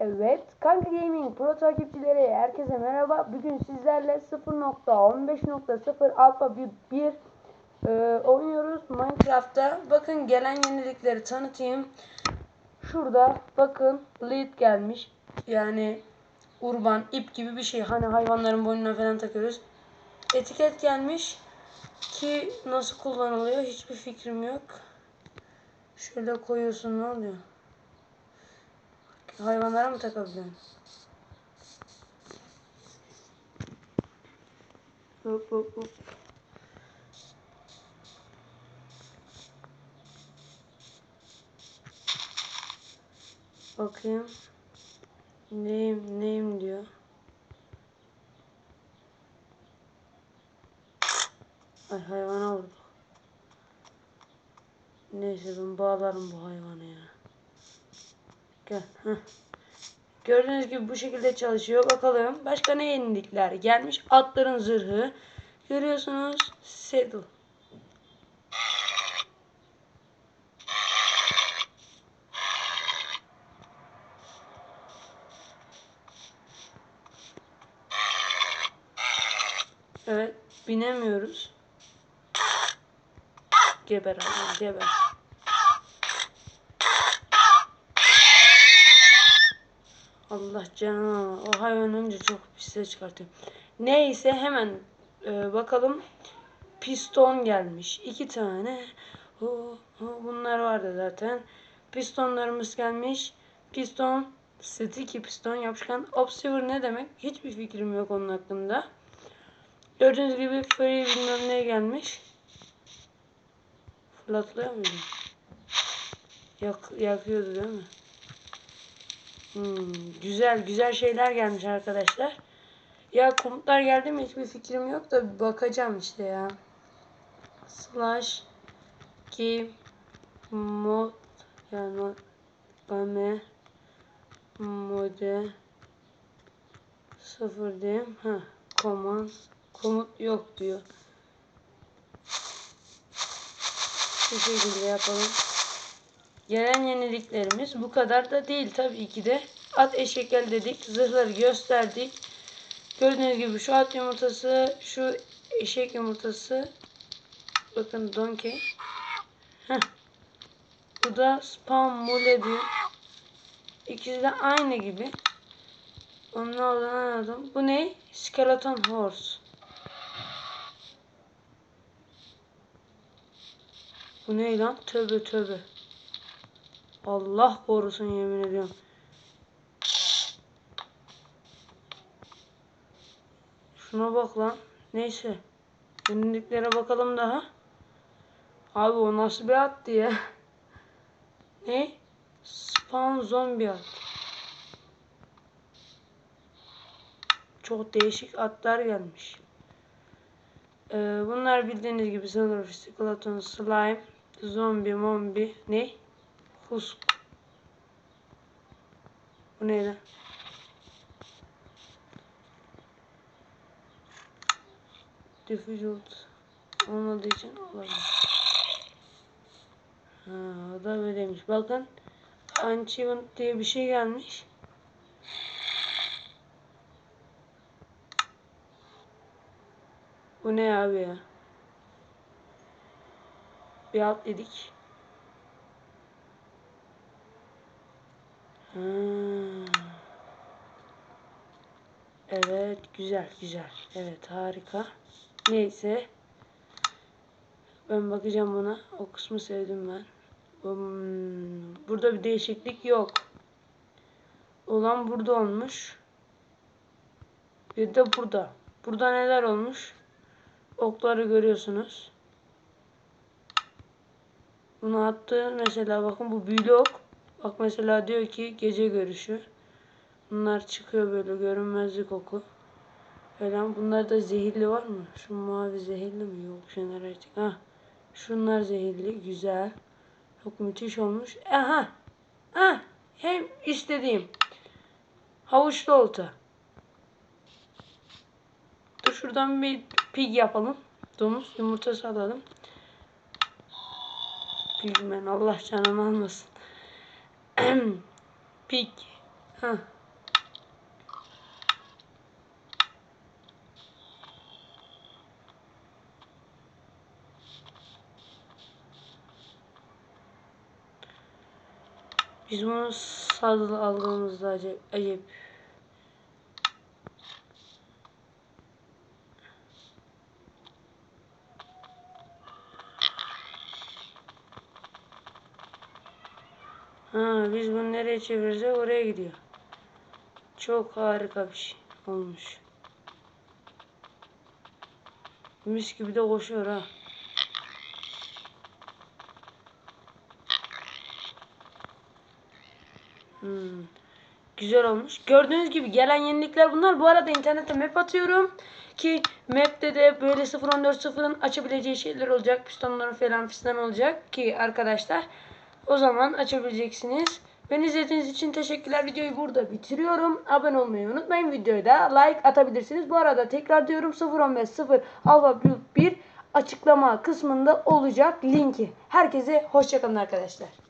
Evet, Kanka Gaming Pro takipçileri herkese merhaba. Bugün sizlerle 0.15.0 Alpha 1 e, oynuyoruz Minecraft'ta. Bakın gelen yenilikleri tanıtayım. Şurada bakın lead gelmiş. Yani urban ip gibi bir şey. Hani hayvanların boynuna falan takıyoruz. Etiket gelmiş ki nasıl kullanılıyor hiçbir fikrim yok. Şöyle koyuyorsun ne oluyor? Hayvanlara mı takabiliyorsun? Hop hop hop. Bakayım. Neyim neyim diyor. Ay hayvana vurduk. Neyse ben bağlarım bu hayvanı. Gördüğünüz gibi bu şekilde çalışıyor. Bakalım başka ne yenilikler gelmiş. Atların zırhı. Görüyorsunuz. Saddle. Evet. Binemiyoruz. Geber abi geber. Allah canına o hayvan önce çok pis ses çıkartıyor. Neyse hemen e, bakalım. Piston gelmiş. iki tane. Oh, oh, bunlar vardı zaten. Pistonlarımız gelmiş. Piston, sticky piston yapışkan. Observer ne demek? Hiçbir fikrim yok onun hakkında. Gördüğünüz gibi free bilmem ne gelmiş. Fırlatlıyor muydu? Yak, yakıyordu değil mi? Hmm, güzel güzel şeyler gelmiş arkadaşlar. Ya komutlar geldi mi hiçbir fikrim yok da bakacağım işte ya. Slash game mod yani game mode sıfır diyeyim. Ha, command komut yok diyor. Bu şekilde yapalım. Gelen yeniliklerimiz bu kadar da değil tabii ki de. At eşekel dedik. Zırhları gösterdik. Gördüğünüz gibi şu at yumurtası, şu eşek yumurtası. Bakın donkey. Heh. Bu da spam mule diyor. İkisi de aynı gibi. Ne olduğunu anladım. Bu ne? Skeleton horse. Bu ne lan? Tövbe tövbe. Allah korusun yemin ediyorum. Şuna bak lan. Neyse. Yeniliklere bakalım daha. Abi o nasıl bir attı ya? ne? Spawn zombi at. Çok değişik atlar gelmiş. Ee, bunlar bildiğiniz gibi Silver Skeleton, Slime, Zombi, Mombi, ne? Husk. Bu ne lan? Difficult olmadığı için olabilir. Ha, o da böyleymiş. Bakın Achievement diye bir şey gelmiş. Bu ne abi ya? Bir alt dedik. Ha. Evet güzel güzel. Evet harika. Neyse. Ben bakacağım buna. O kısmı sevdim ben. Hmm, burada bir değişiklik yok. Olan burada olmuş. Bir de burada. Burada neler olmuş? Okları görüyorsunuz. Bunu attı. Mesela bakın bu büyülü ok. Bak mesela diyor ki gece görüşü. Bunlar çıkıyor böyle görünmezlik oku. Falan. Bunlar da zehirli var mı? Şu mavi zehirli mi? Yok. Jeneratik. Ha. Şunlar zehirli. Güzel. Çok müthiş olmuş. Aha. Ha. Hem istediğim. Havuçlu olta. Dur şuradan bir pig yapalım. Domuz yumurtası alalım. Pigmen Allah canını almasın. pig. Heh. Biz bunu sazla aldığımızda acayip, acayip. Ha, biz bunu nereye çevirirsek oraya gidiyor. Çok harika bir şey olmuş. Mis gibi de koşuyor ha. Hmm. Güzel olmuş. Gördüğünüz gibi gelen yenilikler bunlar. Bu arada internette map atıyorum. Ki map'te de böyle 0.14.0'ın açabileceği şeyler olacak. Pistonları falan fistan olacak ki arkadaşlar. O zaman açabileceksiniz. Beni izlediğiniz için teşekkürler. Videoyu burada bitiriyorum. Abone olmayı unutmayın. Videoya da like atabilirsiniz. Bu arada tekrar diyorum 0.15.0 Alpha Build 1 açıklama kısmında olacak linki. Herkese hoşçakalın arkadaşlar.